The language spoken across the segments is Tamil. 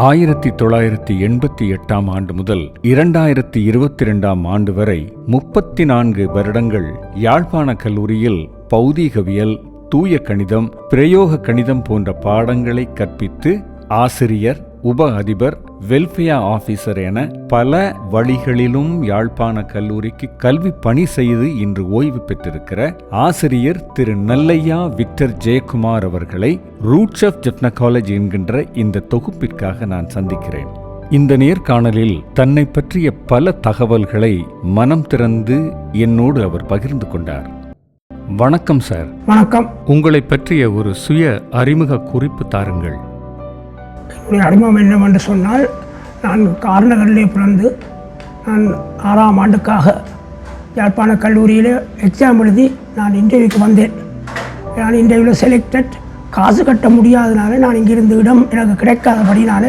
ஆயிரத்தி தொள்ளாயிரத்தி எண்பத்தி எட்டாம் ஆண்டு முதல் இரண்டாயிரத்தி இருபத்தி ரெண்டாம் ஆண்டு வரை முப்பத்தி நான்கு வருடங்கள் யாழ்ப்பாண கல்லூரியில் பௌதீகவியல் தூய கணிதம் பிரயோக கணிதம் போன்ற பாடங்களை கற்பித்து ஆசிரியர் உப அதிபர் வெல்ஃபேர் ஆபீசர் என பல வழிகளிலும் யாழ்ப்பாண கல்லூரிக்கு கல்வி பணி செய்து இன்று ஓய்வு பெற்றிருக்கிற ஆசிரியர் திரு நல்லையா விக்டர் ஜெயக்குமார் அவர்களை ரூட்ஸ் ஆஃப் ஜெப்னகாலஜி என்கின்ற இந்த தொகுப்பிற்காக நான் சந்திக்கிறேன். இந்த நேர்காணலில் தன்னை பற்றிய பல தகவல்களை மனம் திறந்து என்னோடு அவர் பகிர்ந்து கொண்டார். வணக்கம் சார். வணக்கம். உங்களை பற்றிய ஒரு சுய அறிமுக குறிப்பு தாருங்கள். என்னுடைய அனுபவம் என்னவென்று சொன்னால் நான் காரணங்களிலே பிறந்து நான் ஆறாம் ஆண்டுக்காக யாழ்ப்பாண கல்லூரியில் எக்ஸாம் எழுதி நான் இன்டர்வியூக்கு வந்தேன். நான் இன்டர்வியூவில் செலக்டட் காசு கட்ட முடியாதனால நான் இங்கிருந்து இடம் எனக்கு கிடைக்காதபடினால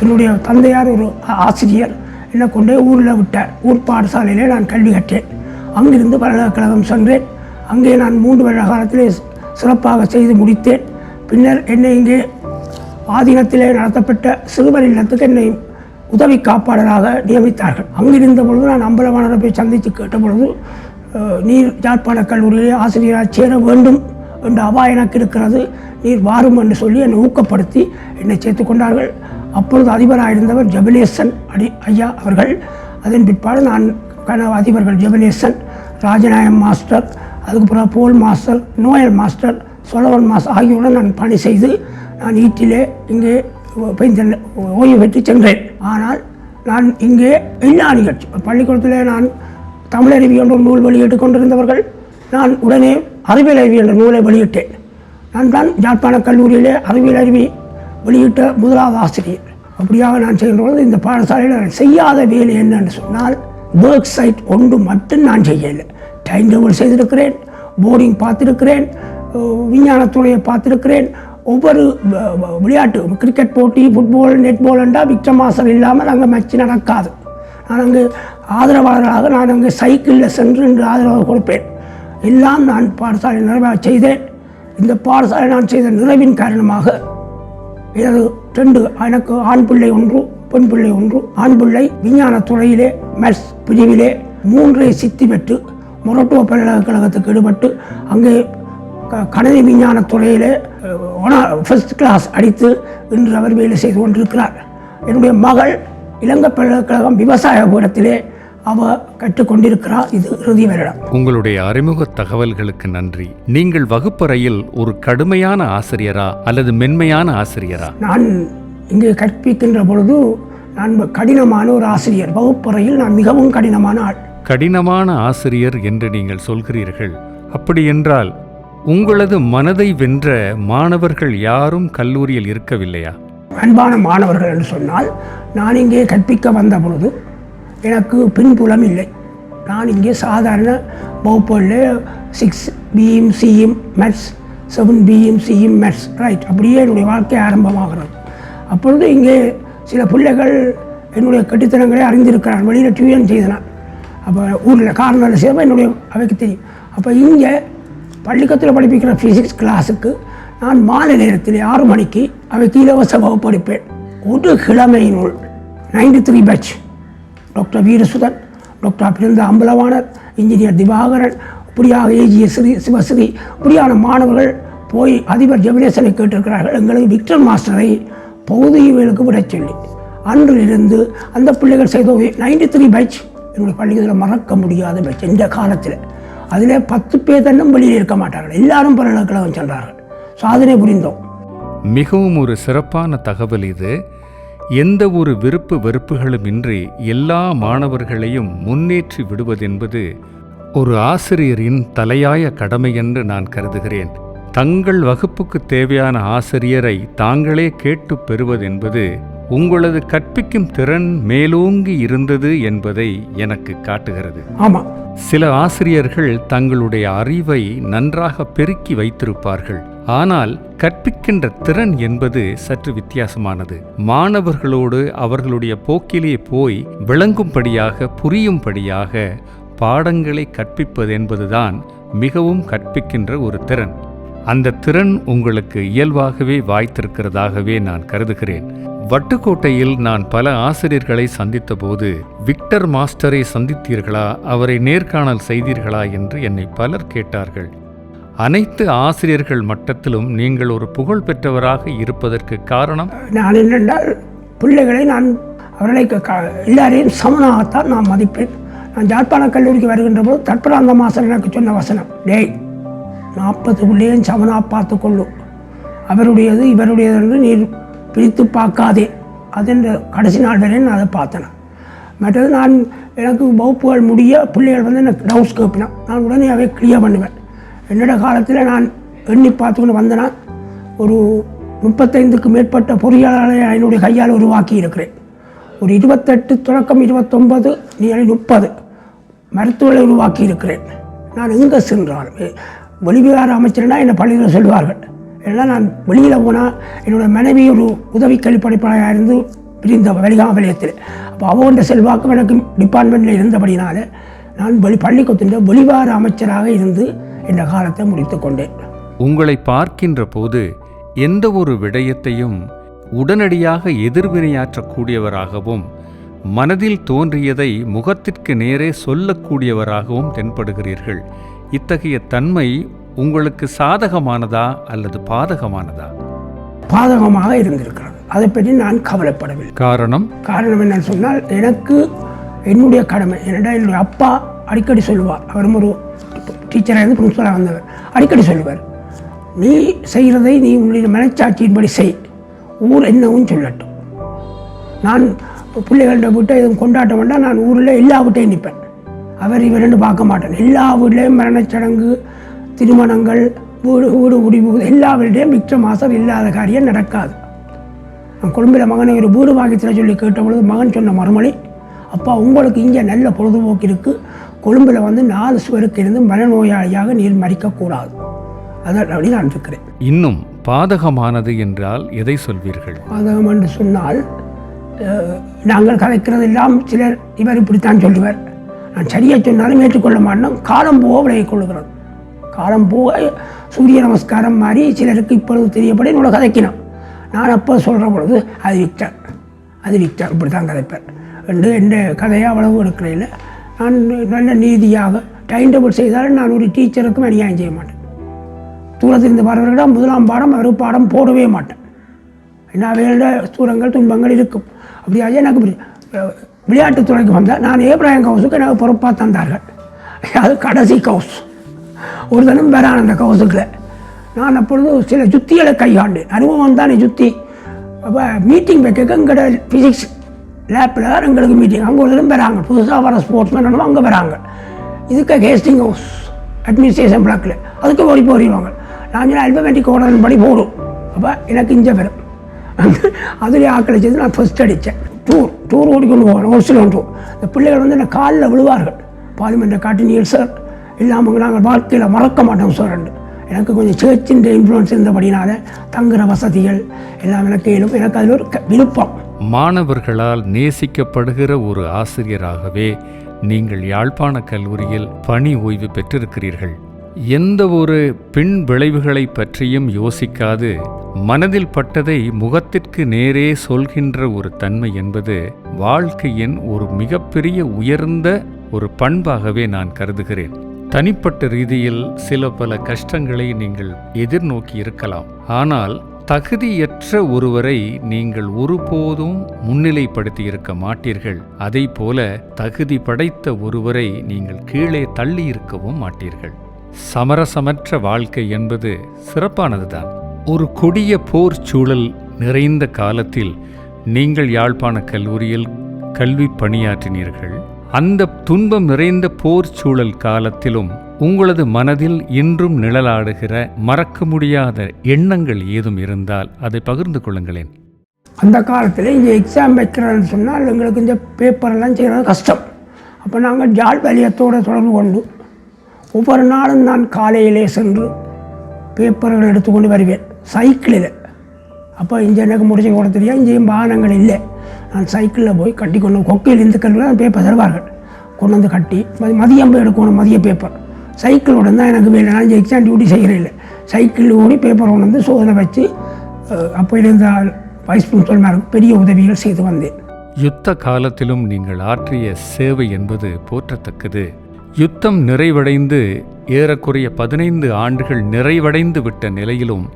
என்னுடைய தந்தையார் ஒரு ஆசிரியர் என்னை கொண்டு ஊரில் விட்டார். ஊர் பாடசாலையிலே நான் கல்வி கற்றேன். அங்கிருந்து பல்கலைக்கழகம் சென்றேன். அங்கே நான் மூன்று வருட காலத்திலே சிறப்பாக செய்து முடித்தேன். பின்னர் என்னை இங்கே ஆதீனத்திலே நடத்தப்பட்ட சிறுவர் இல்லத்துக்கு என்னை உதவி காப்பாளராக நியமித்தார்கள். அங்கிருந்த பொழுது நான் அம்பலவாணரை போய் சந்தித்து கேட்ட பொழுது நீர் யாழ்ப்பாண கல்லூரியிலே ஆசிரியராக சேர வேண்டும் என்ற அபாயம் எனக்கு இருக்கிறது. நீர் வாரும் என்று சொல்லி என்னை ஊக்கப்படுத்தி என்னை சேர்த்து கொண்டார்கள். அப்பொழுது அதிபராக இருந்தவர் ஜெபனேசன் அடி ஐயா அவர்கள். அதன் பிற்பாடு நான் கனவு அதிபர்கள் ஜெபனேசன் ராஜநாயகம் மாஸ்டர் அதுக்கு பிறகு Paul master Noel master Cholavan mass ஆகியோருடன் நான் பணி செய்து நான் ஈட்டிலே இங்கே ஓய்வு பெற்று சென்றேன். ஆனால் நான் இங்கே எல்லா நிகழ்ச்சி. பள்ளிக்கூடத்தில் நான் தமிழறிவி என்ற நூல் வெளியிட்டு கொண்டிருந்தவர்கள் நான் உடனே அறிவியல் அறிவி என்ற நூலை வெளியிட்டேன். நான் தான் யாழ்ப்பாண கல்லூரியிலே அறிவியல் அறிவி வெளியிட்ட முதலாவது ஆசிரியர். அப்படியாக நான் செய்கின்றபோது இந்த பாடசாலையில் நான் செய்யாத வேலை என்னன்னு சொன்னால் ஒர்க் சைட் ஒன்று மட்டும் நான் செய்யலை. டைம் டேபிள் செய்திருக்கிறேன் போர்டிங் பார்த்துருக்கிறேன் விஞ்ஞானத்துறையை பார்த்துருக்கிறேன். ஒவ்வொரு விளையாட்டு கிரிக்கெட் போட்டி ஃபுட்பால் நெட்பால் என்றால் விக்ரமாசம் இல்லாமல் அங்கே மேட்ச் நடக்காது. நான் அங்கு ஆதரவாளராக நான் அங்கே சைக்கிளில் சென்று இன்று ஆதரவு கொடுப்பேன். எல்லாம் நான் பாடசாலை நிறைவாக செய்தேன். இந்த பாடசாலை நான் செய்த நிறைவின் காரணமாக எனது ரெண்டு எனக்கு ஆண் பிள்ளை ஒன்று பெண் பிள்ளை ஒன்று ஆண் பிள்ளை விஞ்ஞான துறையிலே மேத்ஸ் பிரிவிலே மூன்றை சித்தி பெற்று மொரட்டோ பல்கலைக்கழகத்துக்கு ஈடுபட்டு அங்கே கணினி விஞ்ஞான துறையிலே ஃபர்ஸ்ட் கிளாஸ் அடித்து இன்று அவர் வேலை செய்து கொண்டிருக்கிறார். என்னுடைய மகள் இலங்கை பல்கலைக்கழகம் விவசாய பீடத்திலே அவ கற்றுக்கொண்டிருக்கிறார் இது இறுதி வருடம். உங்களுடைய அறிமுக தகவல்களுக்கு நன்றி. நீங்கள் வகுப்பறையில் ஒரு கடுமையான ஆசிரியரா அல்லது மென்மையான ஆசிரியரா? நான் இங்கே கற்பிக்கின்ற பொழுது நான் கடினமான ஒரு ஆசிரியர். வகுப்பறையில் நான் மிகவும் கடினமான ஆள். கடினமான ஆசிரியர் என்று நீங்கள் சொல்கிறீர்கள். அப்படி என்றால் உங்களது மனதை வென்ற மாணவர்கள் யாரும் கல்லூரியில் இருக்கவில்லையா? அன்பான மாணவர்கள் என்று சொன்னால் நான் இங்கே கற்பிக்க வந்த பொழுது எனக்கு பின்புலம் இல்லை. நான் இங்கே சாதாரண வகுப்புகளில் சிக்ஸ் பியும் சியும் மேத்ஸ் செவன் பியும் சியும் மேத்ஸ் ரைட் அப்படியே என்னுடைய வாழ்க்கை ஆரம்பமாகிறது. அப்பொழுது இங்கே சில பிள்ளைகள் என்னுடைய கட்டித்தனங்களை அறிந்திருக்கிறான் வெளியில் டியூஷன் செய்தனான் அப்போ ஊரில் காரணம் சேவை என்னுடைய அவைக்கு தெரியும். அப்போ இங்கே பள்ளிக்கத்தில் படிப்பிக்கிற ஃபிசிக்ஸ் கிளாஸுக்கு நான் மாலை நேரத்தில் ஆறு மணிக்கு அவைக்கு இலவச வகுப்பு எடுப்பேன். ஒரு கிழமையினுள் ninety three batch doctor Veerasuthan doctor பிறந்த அம்பலவாணர் இன்ஜினியர் திவாகரன் இப்படியாக ஏஜிய ஸ்ரீ சிவஸ்ரீ இப்படியான மாணவர்கள் போய் அதிபர் ஜெபினேசனை கேட்டிருக்கிறார்கள். எங்களுக்கு விக்டர் மாஸ்டரை பௌதிகவியலுக்கு விடச் சொல்லி அன்றிலிருந்து அந்த பிள்ளைகள் செய்த நைன்டி த்ரீ பேட்ச் என்னுடைய பள்ளிக்கூடத்தில் மறக்க முடியாத பேட்ச் இந்த காலத்தில் அதில் பத்து பேர் தன்னும் வெளியில் இருக்க மாட்டார்கள். எல்லாரும் பல்கலைக்கழகம் சென்றார்கள். சாதனை புரிந்தோம். மிகவும் ஒரு சிறப்பான தகவல் இது. எந்த ஒரு விருப்பு வெறுப்புகளும் இன்றி எல்லா மாணவர்களையும் முன்னேற்றி விடுவதென்பது ஒரு ஆசிரியரின் தலையாய கடமை என்று நான் கருதுகிறேன். தங்கள் வகுப்புக்கு தேவையான ஆசிரியரை தாங்களே கேட்டு பெறுவதென்பது உங்களது கற்பிக்கும் திறன் மேலோங்கி இருந்தது என்பதை எனக்கு காட்டுகிறது. ஆமாம் சில ஆசிரியர்கள் தங்களுடைய அறிவை நன்றாக பெருக்கி வைத்திருப்பார்கள். ஆனால் கற்பிக்கின்ற திறன் என்பது சற்று வித்தியாசமானது. மாணவர்களோடு அவர்களுடைய போக்கிலே போய் விளங்கும்படியாக புரியும்படியாக பாடங்களை கற்பிப்பது என்பதுதான் மிகவும் கற்பிக்கின்ற ஒரு திறன். அந்த திறன் உங்களுக்கு இயல்பாகவே வாய்த்திருக்கிறதாகவே நான் கருதுகிறேன். வட்டுக்கோட்டையில் நான் பல ஆசிரியர்களை சந்தித்தபோது விக்டர் மாஸ்டரை சந்தித்தீர்களா? அவரை நேர்காணல் செய்தீர்களா? என்று என்னை பலர் கேட்டார்கள். அனைத்து ஆசிரியர்கள் மட்டத்திலும் நீங்கள் ஒரு புகழ் பெற்றவராக இருப்பதற்கு காரணம்? நான் என்னென்றால் பிள்ளைகளை நான் அவர்களை எல்லாரையும் சமனாகத்தான் நான் மதிப்பேன். நான் ஜாழ்ப்பாண கல்லூரிக்கு வருகின்ற போது தற்பராந்த மாதம் எனக்கு சொன்ன வசனம் டேய் நாற்பது சமனாக பார்த்து கொள்ளும் அவருடையது இவருடையது என்று நீர் பிரித்து பார்க்காதே. அதென்று கடைசி நாள் வரை நான் அதை பார்த்தேன். மற்றது நான் எனக்கு வகுப்புகள் முடிய பிள்ளைகள் வந்து எனக்கு டவுட்ஸ் கேட்பினான். நான் உடனே அவை கிளியர் பண்ணுவேன். என்னோட காலத்தில் நான் எண்ணி பார்த்துக்கொண்டு வந்தேன்னா ஒரு முப்பத்தைந்துக்கு மேற்பட்ட பொறியாளர்களை என்னுடைய கையால் உருவாக்கி இருக்கிறேன். ஒரு இருபத்தெட்டு தொடக்கம் இருபத்தொன்பது நீ முப்பது மருத்துவரை உருவாக்கி இருக்கிறேன். நான் எங்கே சென்றாலும் வெளிவிவகார அமைச்சர்னா என்னை பள்ளியில் சொல்லுவார்கள். ஏன்னா நான் வெளியில் போனால் என்னோட மனைவி ஒரு உதவி கழிப்படைப்பாளராக இருந்து பிரிந்த வெளிகாம வலயத்தில் அப்போ அவன்ற செல்வாக்கும் எனக்கு டிபார்ட்மெண்ட்டில் இருந்தபடினால நான் வெளி பள்ளிக்கூடத்தின் வெளிவார அமைச்சராக இருந்து இந்த காலத்தை முடித்து கொண்டேன். உங்களை பார்க்கின்ற போது எந்த ஒரு விடயத்தையும் உடனடியாக எதிர்வினையாற்றக்கூடியவராகவும் மனதில் தோன்றியதை முகத்திற்கு நேரே சொல்லக்கூடியவராகவும் தென்படுகிறீர்கள். இத்தகைய தன்மை உங்களுக்கு சாதகமானதா அல்லது பாதகமானதா? பாதகமாக இருந்திருக்கிறது. அதை பற்றி நான் கவலைப்படவில்லை. காரணம்? காரணம் என்னன்னு சொன்னால் எனக்கு என்னுடைய கடமை என்னடா என்னுடைய அப்பா அடிக்கடி சொல்லுவார். அவரும் ஒரு டீச்சராக இருந்து பிரின்ஸ்பலாக வந்தவர். அடிக்கடி சொல்லுவார் நீ செய்கிறதை நீ உன்னுடைய மனச்சாட்சியின்படி செய். ஊர் என்னவும் சொல்லட்டும். நான் பிள்ளைகள்கிட்ட விட்டு எதுவும் கொண்டாட்ட வேண்டாம். நான் ஊரில் எல்லா வீட்டையும் நிற்பேன் அவர் இவரெண்டு பார்க்க மாட்டேன் எல்லா வீட்லேயும் மரணச்சடங்கு திருமணங்கள் வீடு வீடு முடிவு எல்லா வீட்லேயும் மிச்ச மாதம் இல்லாத காரியம் நடக்காது. நான் கொழும்பில் மகனை ஒரு வீடு தர சொல்லி கேட்ட பொழுது மகன் சொன்ன மறுமொழி அப்பா உங்களுக்கு இங்கே நல்ல பொழுதுபோக்கு இருக்குது கொழும்பில் வந்து நாலு சுவருக்கு இருந்து மனநோயாளியாக நீர் மறிக்கக்கூடாது. அதான் அப்படி நான் இருக்கிறேன். இன்னும் பாதகமானது என்றால் எதை சொல்வீர்கள்? பாதகம் என்று சொன்னால் நாங்கள் கதைக்கிறதெல்லாம் சிலர் இவர் இப்படித்தான் சொல்லுவார். நான் சரியாக சொன்னாலும் ஏற்றுக்கொள்ள மாட்டோம் காலம் போக விலகிக் கொள்ளுகிறது. காலம் போக சூரிய நமஸ்காரம் மாதிரி சிலருக்கு இப்பொழுது தெரியப்படி என்னோட கதைக்கினான் நான் அப்போ சொல்கிற பொழுது அது விக்டர் அது விக்டர் இப்படி தான் கதைப்பேன். என்று என் கதையாக அவ்வளவு எடுக்கிறையில் நான் நல்ல நீதியாக டைம் டேபிள் செய்தாலும் நான் ஒரு டீச்சருக்கும் அநியாயம் செய்ய மாட்டேன். தூரத்திலிருந்து வரவர்களிடம் முதலாம் பாடம் மறு பாடம் போடவே மாட்டேன். என்ன வேலை? தூரங்கள் துன்பங்கள் இருக்கும். அப்படியாக எனக்கு விளையாட்டுத்துறைக்கு அஹ், விளையாட்டுத் துறைக்கு வந்தால் நான் ஏப்ராஹிம் கவுசுக்கு எனக்கு பொறுப்பாக தந்தார்கள். அது கடைசி கவுஸ் ஒரு தினம் வரான் அந்த கவுசுக்கு நான் அப்பொழுது சில ஜுத்திகளை கையாண்டேன். அனுபவம் தானே ஜுத்தி. அப்போ மீட்டிங் வைக்க எங்கட ஃபிசிக்ஸ் லேப்பில் எங்களுக்கு மீட்டிங் அங்கே ஒரு தினம் வராங்க. புதுசாக வர ஸ்போர்ட்ஸ்மேன் அங்கே வராங்க. இதுக்கு ஹேஸ்டிங் ஹவுஸ் அட்மினிஸ்ட்ரேஷன் பிளாக்கில் அதுக்கு ஓடி போடுவாங்க நான் சொன்ன அல்பமேட்டிக் ஓர்டர் படி போடும் அப்போ எனக்கு இஞ்ச வரும். அதில் ஆக்களை செய்து நான் ஃபஸ்ட் அடித்தேன் டூர் டூர் ஓடிக்கொண்டு போவேன் ஒரு சில டூர். இந்த பிள்ளைகள் வந்து என்ன காலில் விழுவார்கள். பார்லிமெண்ட்டை காட்டி நீர் சார். இல்லாமல் நாங்கள் வாழ்க்கையில் மறக்க மாட்டோம் சார் எனக்கு கொஞ்சம் சேர்ச்சின் இன்ஃப்ளூயன்ஸ் இருந்தபடினால தங்குற வசதிகள் எல்லாம் எனக்கு இயலும். எனக்கு அதில் ஒரு க- விருப்பம். மாணவர்களால் நேசிக்கப்படுகிற ஒரு ஆசிரியராகவே நீங்கள் யாழ்ப்பாண கல்லூரியில் பணி ஓய்வு பெற்றிருக்கிறீர்கள். எந்த ஒரு பின் விளைவுகளை பற்றியும் யோசிக்காது. மனதில் பட்டதை முகத்திற்கு நேரே சொல்கின்ற ஒரு தன்மை என்பது வாழ்க்கையின் ஒரு மிகப்பெரிய உயர்ந்த ஒரு பண்பாகவே நான் கருதுகிறேன். தனிப்பட்ட ரீதியில் சில பல கஷ்டங்களை நீங்கள் எதிர்நோக்கி இருக்கலாம். ஆனால் தகுதியற்ற ஒருவரை நீங்கள் ஒருபோதும் முன்னிலைப்படுத்தி இருக்க மாட்டீர்கள். அதை போல தகுதி படைத்த ஒருவரை நீங்கள் கீழே தள்ளி இருக்கவும் மாட்டீர்கள். சமரசமற்ற வாழ்க்கை என்பது சிறப்பானதுதான். ஒரு கொடிய போர் சூழல் நிறைந்த காலத்தில் நீங்கள் யாழ்ப்பாண கல்லூரியில் கல்வி பணியாற்றினீர்கள். அந்த துன்பம் நிறைந்த போர் சூழல் காலத்திலும் உங்களது மனதில் இன்றும் நிழலாடுகிற மறக்க முடியாத எண்ணங்கள் ஏதும் இருந்தால் அதை பகிர்ந்து கொள்ளுங்களேன். அந்த காலத்தில் இங்கே எக்ஸாம் வைக்கிறேன்னு சொன்னால் எங்களுக்கு இந்த பேப்பரெல்லாம் செய்கிறது கஷ்டம். அப்போ நாங்கள் ஜாழ் வலியத்தோடு தொடர்பு கொண்டு ஒவ்வொரு நாளும் நான் காலையிலே சென்று பேப்பர்கள் எடுத்துக்கொண்டு வருவேன். சைக்கிளில் அப்போ இங்கே எனக்கு முடிச்சு கூட தெரியாது இங்கேயும் வாகனங்கள் இல்லை. நான் சைக்கிளில் போய் கட்டி கொண்டு கொக்கையில் இருந்து கல்வியில் பேப்பர் தருவார்கள். கொண்டு வந்து கட்டி மதியம் போய் எடுக்கணும் மதிய பேப்பர் சைக்கிளோட தான் எனக்கு வேலை. நான் எக்ஸாம் டியூட்டி செய்கிறேன் இல்லை. சைக்கிள் ஓடி பேப்பர் கொண்டு வந்து சோதனை வச்சு அப்போயிலிருந்து அப்போ இருந்த வைஸ் பிரின்சிபல்மாருக்கு பெரிய உதவிகள் செய்து வந்தேன். யுத்த காலத்திலும் நீங்கள் ஆற்றிய சேவை என்பது போற்றத்தக்கது. யுத்தம் நிறைவடைந்து ஏறக்குறைய பதினைந்து ஆண்டுகள் நிறைவடைந்து விட்ட நிலையிலும்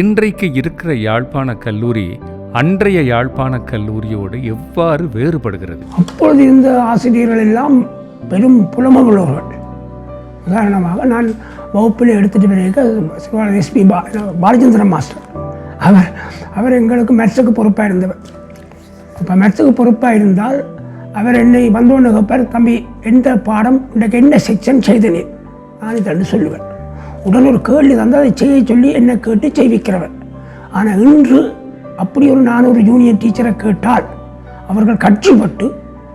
இன்றைக்கு இருக்கிற யாழ்ப்பாண கல்லூரி அன்றைய யாழ்ப்பாண கல்லூரியோடு எவ்வாறு வேறுபடுகிறது? அப்பொழுது இருந்த ஆசிரியர்கள் எல்லாம் பெரும் புலமையுள்ளவர்கள் உதாரணமாக நான் வகுப்பில் எடுத்துகிட்டு பிறகு எஸ்பி பா பாலச்சந்திரன் மாஸ்டர். அவர் அவர் எங்களுக்கு மேட்ஸுக்கு பொறுப்பாக இருந்தவர் இப்போ மேட்ஸுக்கு பொறுப்பாக இருந்தால் அவர் என்னை வந்தோன்னு கேட்பார் தம்பி எந்த பாடம்? இன்றைக்கு என்ன செக்ஷன் செய்தனேன் நான் தண்டு சொல்லுவேன் உடல் ஒரு கேள்வி தந்தால் அதை செய்ய சொல்லி என்னை கேட்டு செய்விக்கிறவர். ஆனால் இன்று அப்படி ஒரு நான் ஒரு ஜூனியர் டீச்சரை கேட்டால் அவர்கள் கற்றுப்பட்டு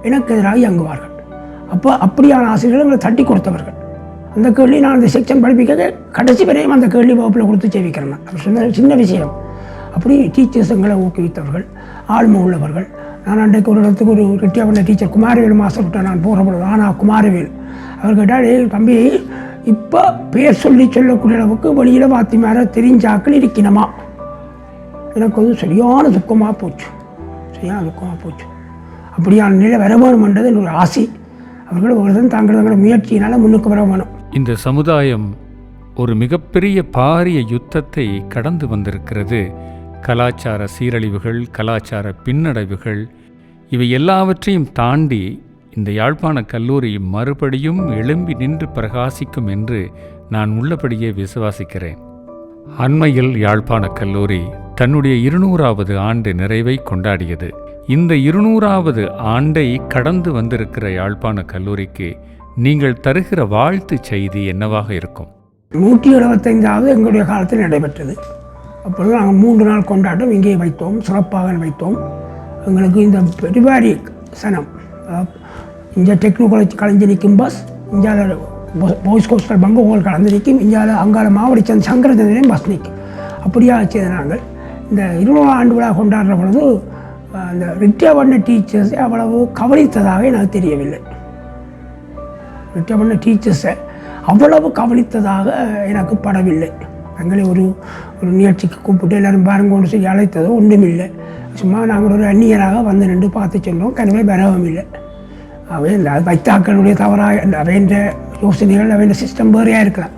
எனக்கு எதிராக இயங்குவார்கள். அப்போ அப்படியான ஆசிரியர்கள் எங்களை தட்டி கொடுத்தவர்கள். அந்த கேள்வி நான் அந்த செக்ஷன் படிப்பிக்க கடைசி வரையும் அந்த கேள்வி வகுப்பில் கொடுத்து செய்விக்கிறேன் அவர் சொன்ன சின்ன விஷயம். அப்படி டீச்சர்ஸ் எங்களை ஊக்குவித்தவர்கள் ஆழ்மை உள்ளவர்கள் நான் அன்றைக்கு ஒரு இடத்துக்கு ஒரு ரெட்டியாக பண்ண டீச்சர் குமாரவேல் மாஸ்டர் நான் போகிற பொழுது ஆனால் குமாரவேல் அவர் கேட்டால் தம்பி இப்போ பேர் சொல்லி சொல்லக்கூடிய அளவுக்கு வெளியில் மேலே தெரிஞ்சாக்கள் இருக்கணுமா? எனக்கு வந்து சரியான துக்கமாக போச்சு. சரியான துக்கமாக போச்சு. அப்படியான நிலை வர வேணுமென்றது என்னோட ஆசை. அவர்கள் ஒருத்தன் தாங்கள் தங்களோட முயற்சியினால் முன்னுக்கு வர வேணும். இந்த சமுதாயம் ஒரு மிகப்பெரிய பாரிய யுத்தத்தை கடந்து வந்திருக்கிறது. கலாச்சார சீரழிவுகள் கலாச்சார பின்னடைவுகள் இவை எல்லாவற்றையும் தாண்டி இந்த யாழ்ப்பாண கல்லூரி மறுபடியும் எழும்பி நின்று பிரகாசிக்கும் என்று நான் உள்ளபடியே விசுவாசிக்கிறேன். அண்மையில் யாழ்ப்பாண கல்லூரி தன்னுடைய இருநூறாவது ஆண்டு நிறைவை கொண்டாடியது. இந்த இருநூறாவது ஆண்டை கடந்து வந்திருக்கிற யாழ்ப்பாண கல்லூரிக்கு நீங்கள் தருகிற வாழ்த்து செய்தி என்னவாக இருக்கும்? நூற்றி எழுபத்தைந்தாவது எங்களுடைய காலத்தில் நடைபெற்றது. அப்பொழுது நாங்கள் மூன்று நாள் கொண்டாட்டம் இங்கே வைத்தோம் சிறப்பாக வைத்தோம். எங்களுக்கு இந்த பெரிவாரி சனம். இங்கே டெக்னோ காலேஜ் கலைஞ்சு நிற்கும் பஸ் இந்தியாவில் பாய்ஸ் கோஸ்டல் பங்கோகோல் கலந்து நிற்கும். இங்கே அங்கால மாவட்ட சந்த் சங்கரதனையும் பஸ் நிற்கும். அப்படியாக செய்த நாங்கள். இந்த இருநூறு ஆண்டு விழா கொண்டாடுற பொழுது அந்த ரிட்டையர் பண்ண டீச்சர்ஸை அவ்வளவு கவனித்ததாக எனக்கு தெரியவில்லை. ரிட்டையர் பண்ண டீச்சர்ஸை அவ்வளவு கவனித்ததாக எனக்கு படவில்லை. எங்களை ஒரு ஒரு நிகழ்ச்சிக்கு கூப்பிட்டு எல்லாரும் பாருங்கன்னு சொல்லி அழைத்ததோ ஒன்றுமில்லை. சும்மா நாங்கள் ஒரு அந்நியராக வந்து நின்று பார்த்து சொன்னோம் கனவே பரவம் இல்லை. அவை இந்த வைத்தாக்களுடைய தவறாக அந்த அவைன்ற யோசனைகள் அவைன்ற சிஸ்டம் வேறையாக இருக்கலாம்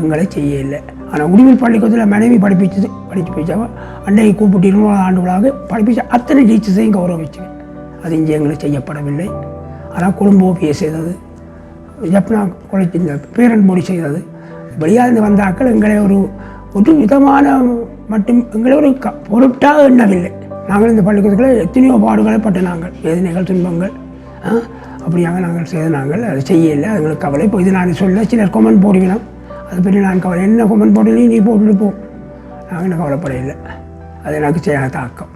எங்களை செய்ய இல்லை. ஆனால் உரிமை பள்ளிக்கூடத்தில் மனைவி படிப்பிச்சது படித்து போயிச்சாவோ? அன்னையை கூப்பிட்டு இருநூறு ஆண்டுகளாக படிப்பிச்ச அத்தனை டீச்சர்ஸையும் கௌரவிச்சு அது இங்கே எங்களுக்கு செய்யப்படவில்லை. ஆனால் குடும்ப ஓபியை செய்தது. ஜப்னா கொலைக்கு இந்த பேரன் மொழி செய்தது. வெளியாக இருந்து வந்தாக்கள் எங்களை ஒரு ஒரு விதமான மட்டும் எங்களை ஒரு க பொருட்டாக எண்ணவில்லை. நாங்கள் இந்த பள்ளிக்கூடத்தில் எத்தனையோ பாடுகளை பட்ட நாங்கள். வேதனைகள் துன்பங்கள் அப்படியாக நாங்கள் செய்த நாங்கள். அதை செய்யலை. அதுங்களுக்கு கவலை. இப்போ இது நான் சொல்ல சிலர் கொமெண்ட் போடுவினோம் அதை பற்றி நான் கவலை. என்ன கொமெண்ட் போடலையும் நீ போட்டுட்டு போ. நாங்கள் என்ன கவலைப்படையில்லை அது எனக்கு செய்ய தாக்கம்.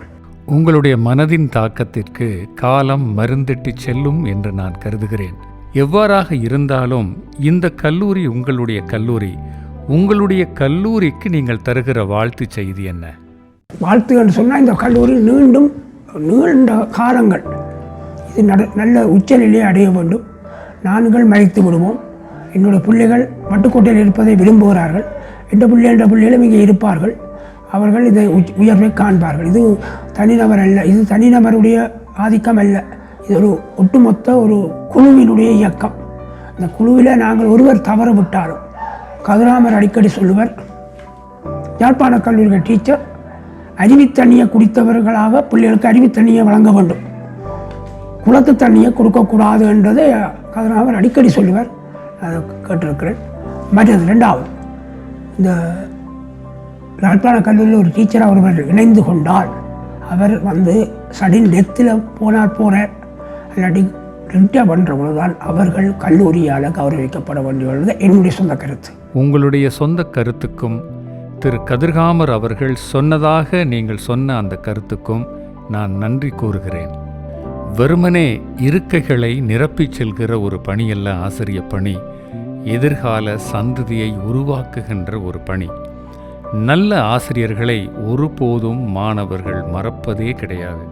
உங்களுடைய மனதின் தாக்கத்திற்கு காலம் மருந்திட்டு செல்லும் என்று நான் கருதுகிறேன். எவ்வாறாக இருந்தாலும் இந்த கல்லூரி உங்களுடைய கல்லூரி. உங்களுடைய கல்லூரிக்கு நீங்கள் தருகிற வாழ்த்து செய்தி என்ன? வாழ்த்துகள் சொன்னால் இந்த கல்லூரி நீண்டும் நீண்ட காலங்கள் இது நட நல்ல உச்சநிலையை அடைய வேண்டும். நான்கள் மறைத்து விடுவோம். என்னோட பிள்ளைகள் வட்டுக்கோட்டையில் இருப்பதை விரும்புகிறார்கள். எந்த பிள்ளை என்ற பிள்ளைகளும் இங்கே இருப்பார்கள். அவர்கள் இதை உச்- உயர்வை காண்பார்கள். இது தனிநபர் அல்ல இது தனிநபருடைய ஆதிக்கம் அல்ல. இது ஒரு ஒட்டுமொத்த ஒரு குழுவினுடைய இயக்கம். இந்த குழுவில் நாங்கள் ஒருவர் தவறு விட்டாலும் கதிராமர் அடிக்கடி சொல்லுவர் யாழ்ப்பாண கல்லூரிகள் டீச்சர் அறிவித்தண்ணியை குடித்தவர்களாக பிள்ளைகளுக்கு அறிவித்தண்ணியை வழங்க வேண்டும். குளத்து தண்ணியை கொடுக்கக்கூடாது என்றதை கதிராமர் அடிக்கடி சொல்லுவார். அதை கேட்டிருக்கிறேன். மற்றது ரெண்டாவது இந்த யாழ்ப்பாண கல்லூரியில் ஒரு டீச்சராக ஒருவர் இணைந்து கொண்டால் அவர் வந்து சடின் டெத்தில் போனால் போகிற இல்லாட்டி ரிட்டையர் பண்ணுற பொழுதுதான் அவர்கள் கல்லூரியால் கௌரவிக்கப்பட வேண்டியுள்ளது என்னுடைய சொந்த கருத்து. உங்களுடைய சொந்த கருத்துக்கும் திரு கதிர்காமர் அவர்கள் சொன்னதாக நீங்கள் சொன்ன அந்த கருத்துக்கும் நான் நன்றி கூறுகிறேன். வெறுமனே இருக்கைகளை நிரப்பிச் செல்கிற ஒரு பணியல்ல ஆசிரிய பணி எதிர்கால சந்ததியை உருவாக்குகின்ற ஒரு பணி. நல்ல ஆசிரியர்களை ஒருபோதும் மாணவர்கள் மறப்பதே கிடையாது.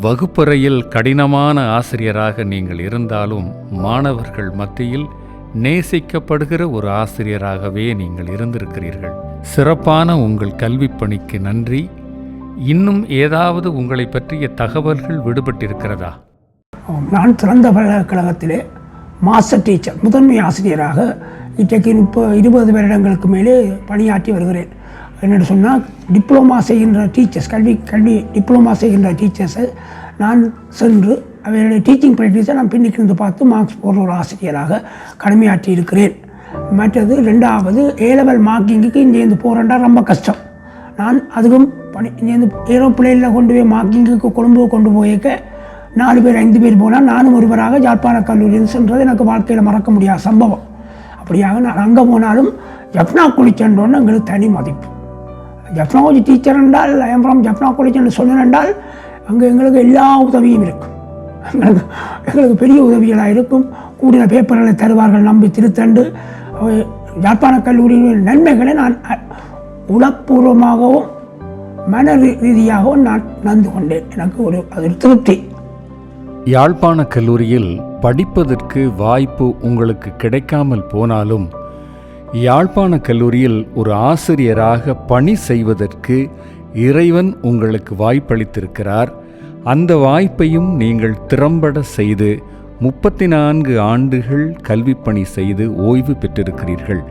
வகுப்பறையில் கடினமான ஆசிரியராக நீங்கள் இருந்தாலும் மாணவர்கள் மத்தியில் நேசிக்கப்படுகிற ஒரு ஆசிரியராகவே நீங்கள் இருந்திருக்கிறீர்கள். சிறப்பான உங்கள் கல்வி பணிக்கு நன்றி. இன்னும் ஏதாவது உங்களை பற்றிய தகவல்கள் விடுபட்டிருக்கிறதா? நான் திறந்த பல்கலைக்கழகத்திலே மாஸ்டர் டீச்சர் முதன்மை ஆசிரியராக இன்றைக்கு முப்பது இருபது வருடங்களுக்கு மேலே பணியாற்றி வருகிறேன். என்னென்னு சொன்னால் டிப்ளமா செய்கின்ற டீச்சர்ஸ் கல்வி கல்வி டிப்ளமா செய்கின்ற டீச்சர்ஸை நான் சென்று அவருடைய டீச்சிங் ப்ராக்டிஸை நான் பின்னுக்கு பார்த்து மார்க்ஸ் போடுற ஒரு ஆசிரியராக கடமையாற்றி இருக்கிறேன். மற்றது ரெண்டாவது ஏலெவல் மார்க்கிங்குக்கு இங்கேருந்து போகிறேன்டா ரொம்ப கஷ்டம். நான் அதுக்கும் பணி இங்கேருந்து ஏரோப்ளேனில் கொண்டு போய் மார்க்கிங்குக்கு கொழும்பு கொண்டு போயிருக்க நாலு பேர் ஐந்து பேர் போனால் நானும் ஒருவராக ஜாழ்ப்பாண கல்லூரியில் சென்றது எனக்கு வாழ்க்கையில் மறக்க முடியாத சம்பவம். அப்படியாக நான் அங்கே போனாலும் ஜப்னா குளிச்சன்றோன்னு எங்களுக்கு தனி மதிப்பு. ஜப்னா கொஞ்சம் டீச்சர் என்றால் ஐம்பரம் ஜப்னா குளிச்சன்னு சொன்னேன்றால் அங்கே எங்களுக்கு எல்லா உதவியும் இருக்கும். எங்களுக்கு எங்களுக்கு பெரிய உதவிகளாக இருக்கும். கூடிய பேப்பர்களை தருவார்கள் நம்பி திருத்தண்டு. யாழ்ப்பாண கல்லூரியின் நன்மைகளை நான் உளப்பூர்வமாகவும் மன ரீ- ரீதியாகவும் நான் நடந்து கொண்டேன். எனக்கு ஒரு அது ஒரு திருப்தி. யாழ்ப்பாண கல்லூரியில் படிப்பதற்கு வாய்ப்பு உங்களுக்கு கிடைக்காமல் போனாலும் யாழ்ப்பாண கல்லூரியில் ஒரு ஆசிரியராக பணி செய்வதற்கு இறைவன் உங்களுக்கு வாய்ப்பளித்திருக்கிறார். அந்த வாய்ப்பையும் நீங்கள் திறம்பட செய்து முப்பத்தி நான்கு ஆண்டுகள் கல்விப்பணி செய்து ஓய்வு பெற்றிருக்கிறீர்கள்.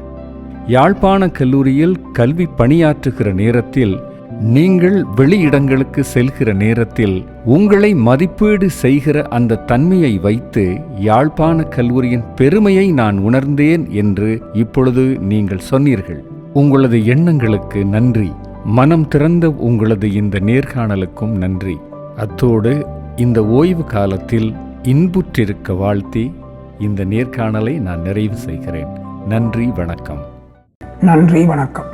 யாழ்ப்பாண கல்லூரியில் கல்வி பணியாற்றுகிற நேரத்தில் நீங்கள் வெளியிடங்களுக்கு செல்கிற நேரத்தில் உங்களை மதிப்பீடு செய்கிற அந்த தன்மையை வைத்து யாழ்ப்பாண கல்லூரியின் பெருமையை நான் உணர்ந்தேன் என்று இப்பொழுது நீங்கள் சொன்னீர்கள். உங்களது எண்ணங்களுக்கு நன்றி. மனம் திறந்த உங்களது இந்த நேர்காணலுக்கும் நன்றி. அத்தோடு இந்த ஓய்வு காலத்தில் இன்புற்றிருக்க வாழ்த்தி இந்த நேர்காணலை நான் நிறைவு செய்கிறேன். நன்றி வணக்கம். நன்றி வணக்கம்.